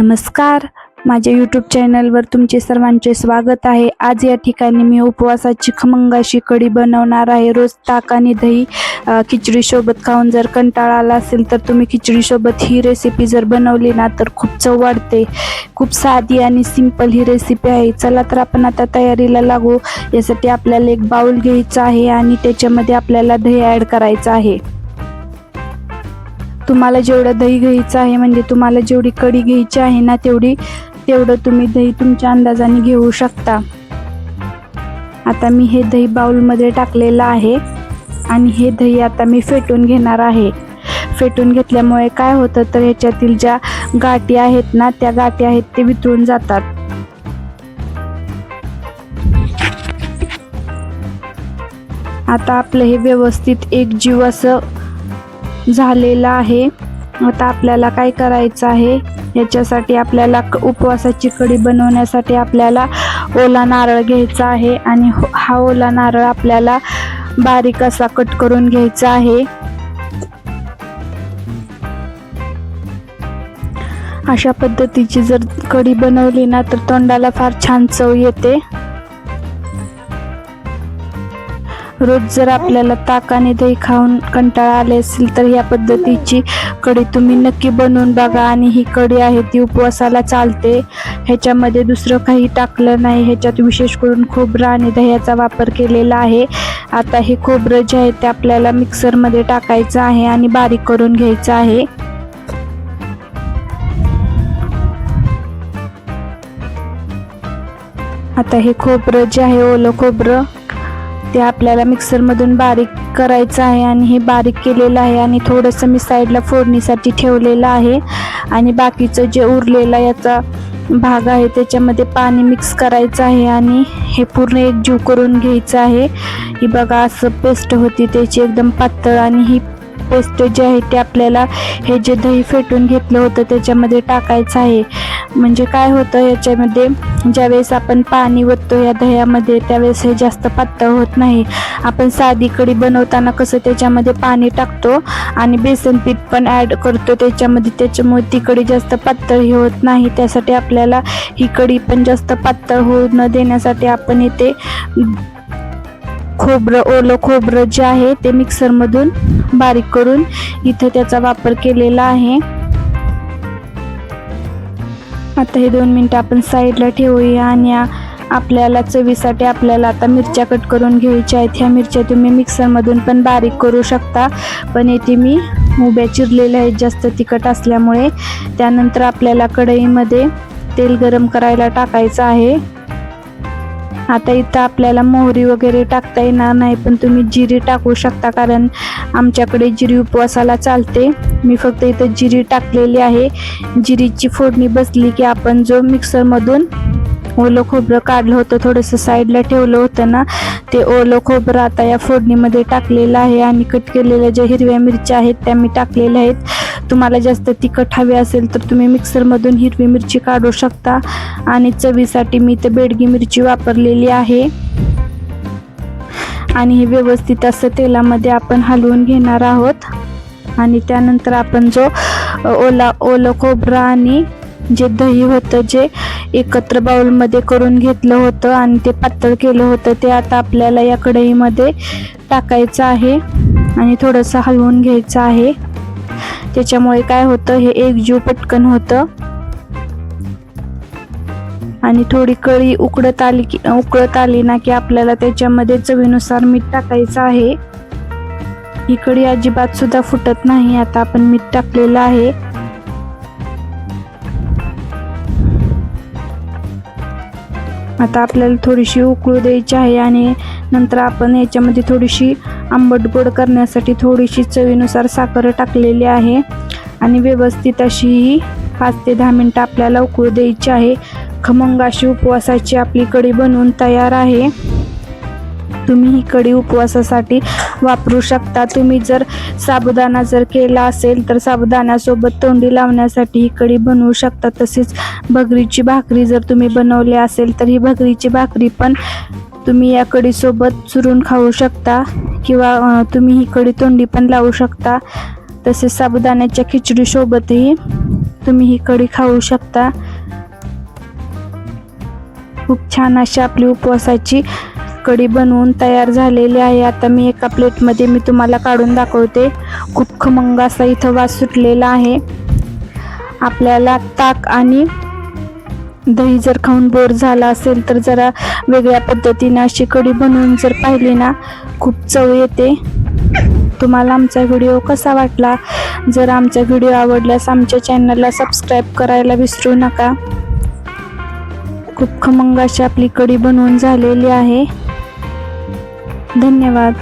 नमस्कार. माझ्या यूट्यूब चॅनलवर तुमचे सर्वांचे स्वागत आहे. आज या ठिकाणी मी उपवासाची खमंगाशी कढी बनवणार आहे. रोज ताक आणि दही खिचडीसोबत खाऊन जर कंटाळा आला असेल तर तुम्ही खिचडीसोबत ही रेसिपी जर बनवली ना तर खूप चव वाढते. खूप साधी आणि सिंपल ही रेसिपी आहे. चला तर आपण आता तयारीला लागू. यासाठी आपल्याला एक बाउल घ्यायचा आहे आणि त्याच्यामध्ये आपल्याला दही ॲड करायचं आहे. तुम्हाला जेवढं दही घ्यायचं आहे म्हणजे तुम्हाला जेवढी कढी घ्यायची आहे ना तेवढी तेवढं तुम्ही दही तुमच्या अंदाजाने घेऊ शकता. आता मी हे दही बाउलमध्ये टाकलेलं आहे आणि हे दही आता मी फेटून घेणार आहे. फेटून घेतल्यामुळे काय होतं तर ह्याच्यातील ज्या गाठी आहेत ना त्या गाठी आहेत ते वितळून जातात. आता आपलं हे व्यवस्थित एक जीव असं झालेला आहे. आता आपल्याला काय करायचं आहे? याच्यासाठी आपल्याला क- उपवासाची कढी बनवण्यासाठी आपल्याला ओला नारळ घ्यायचा आहे आणि हो- हा ओला नारळ आपल्याला बारीक असा कट करून घ्यायचा आहे. अशा पद्धतीची जर कढी बनवली ना तर तोंडाला फार छान चव येते. रोज जर आपल्याला ताक आणि दही खाऊन कंटाळा आले असेल तर या पद्धतीची कढी तुम्ही नक्की बनवून बघा आणि ही कढी आहे ती उपवासाला चालते. ह्याच्यामध्ये दुसरं काही टाकलं नाही. ह्याच्यात विशेष करून खोबरं आणि दह्याचा वापर केलेला आहे. आता हे खोबरं जे आहे ते आपल्याला मिक्सरमध्ये टाकायचं आहे आणि बारीक करून घ्यायचं आहे. आता हे खोबरं जे आहे ओलं खोबरं ते आपल्याला मिक्सरमधून बारीक करायचं आहे आणि हे बारीक केलेलं आहे आणि थोडंसं मी साईडला फोडणीसाठी ठेवलेलं आहे. आणि बाकीचं जे उरलेला याचा भाग आहे त्याच्यामध्ये पाणी मिक्स करायचं आहे आणि हे पूर्ण एकजीव करून घ्यायचं आहे. ही बघा असं पेस्ट होती त्याची एकदम पातळ आणि ही पेस्ट जे आहे ते आपल्याला हे जे दही फेटून घेतलं होतं त्याच्यामध्ये टाकायचं आहे. म्हणजे काय होतं याच्यामध्ये ज्यावेळेस आपण पाणी ओततो या दह्यामध्ये त्यावेळेस हे जास्त पातळ होत नाही. आपण साधी कढी बनवताना कसं त्याच्यामध्ये पाणी टाकतो आणि बेसन पीठ पण ॲड करतो त्याच्यामध्ये. त्याच्यामुळे ती कढी जास्त पातळ ही होत नाही. त्यासाठी आपल्याला ही कढी पण जास्त पातळ होऊ न देण्यासाठी आपण इथे खोबरं ओलं खोबरं जे आहे ते मिक्सरमधून बारीक करून इथं त्याचा वापर केलेला आहे. आता हे दोन मिनटं आपण साईडला ठेवूया आणि आपल्याला चवीसाठी आपल्याला आता मिरच्या कट करून घ्यायच्या आहेत. ह्या मिरच्या तुम्ही मिक्सरमधून पण बारीक करू शकता. पण येथे मी उभ्या चिरलेल्या आहेत जास्त तिखट असल्यामुळे. त्यानंतर आपल्याला कढईमध्ये तेल गरम करायला टाकायचं आहे. आता इथं आपल्याला मोहरी वगैरे टाकता येणार नाही पण तुम्ही जिरी टाकू शकता कारण आमच्याकडे जिरी उपवासाला चालते. मी फक्त इथं जिरी टाकलेली आहे. जिरीची फोडणी बसली की आपण जो मिक्सरमधून ओलं खोबरं काढलं होतं थोडंसं साईडला ठेवलं होतं ना ते ओलं खोबरं आता या फोडणीमध्ये टाकलेलं आहे. आणि कट केलेल्या ज्या हिरव्या मिरच्या आहेत त्या मी टाकलेल्या आहेत. तुम्हाला जास्त तिखट हवे असेल तर तुम्ही मिक्सरमधून हिरवी मिरची काढू शकता. आणि चवीसाठी मी इथं बेडगी मिरची वापरलेली आहे. आणि हे व्यवस्थित असं तेलामध्ये आपण हलवून घेणार आहोत. आणि त्यानंतर आपण जो ओला ओलं खोबरं आणि जे दही होतं जे एकत्र बाउलमध्ये करून घेतलं होतं आणि ते पातळ केलं होतं ते आता आपल्याला या कढईमध्ये टाकायचं आहे आणि थोडंसं हलवून घ्यायचं आहे. त्याच्यामुळे काय होतं हे एकजीव पटकन होतं. आणि थोडी कळी उकडत आली की उकळत आली ना की आपल्याला त्याच्यामध्ये चवीनुसार मीठ टाकायचं आहे. ही कढी अजिबात सुद्धा फुटत नाही आता आपण मीठ टाकलेलं आहे. आता आपल्याला थोडीशी उकळू द्यायची आहे आणि नंतर आपण याच्यामध्ये थोडीशी आंबट गोड करण्यासाठी थोडीशी चवीनुसार साखर टाकलेली आहे. आणि व्यवस्थित अशी ही पाच ते दहा मिनटं आपल्याला उकळू द्यायची आहे. खमंग अशी उपवासाची आपली कढी बनवून तयार आहे. तुम्ही ही कढी उपवासासाठी वापरू शकता. तुम्ही जर साबुदाणा जर केला असेल तर साबुदाण्यासोबत तोंडी लावण्यासाठी ही कढी बनवू शकता. तसेच भगरीची भाकरी जर तुम्ही बनवली असेल तर ही भगरीची भाकरी पण तुम्ही या कढीसोबत चुरून खाऊ शकता किंवा तुम्ही ही कढी तोंडी पण लावू शकता. तसेच साबुदाण्याच्या खिचडीसोबतही तुम्ही ही कढी खाऊ शकता. खूप छान अशी आपली उपवासाची कढी बनवून तयार झालेली आहे. आता मी एका प्लेटमध्ये मी तुम्हाला काढून दाखवते. खूप खमंग असा इथं वास सुटलेला आहे. आपल्याला ताक आणि दही जर खाऊन बोर झाला असेल तर जरा वेगळ्या पद्धतीनं अशी कढी बनवून जर पाहिली ना खूप चव येते. तुम्हाला आमचा व्हिडिओ कसा वाटला? जर आमचा व्हिडिओ आवडल्यास आमच्या चॅनलला सबस्क्राईब करायला विसरू नका. खूप खमंग अशी आपली कढी बनवून झालेली आहे. धन्यवाद.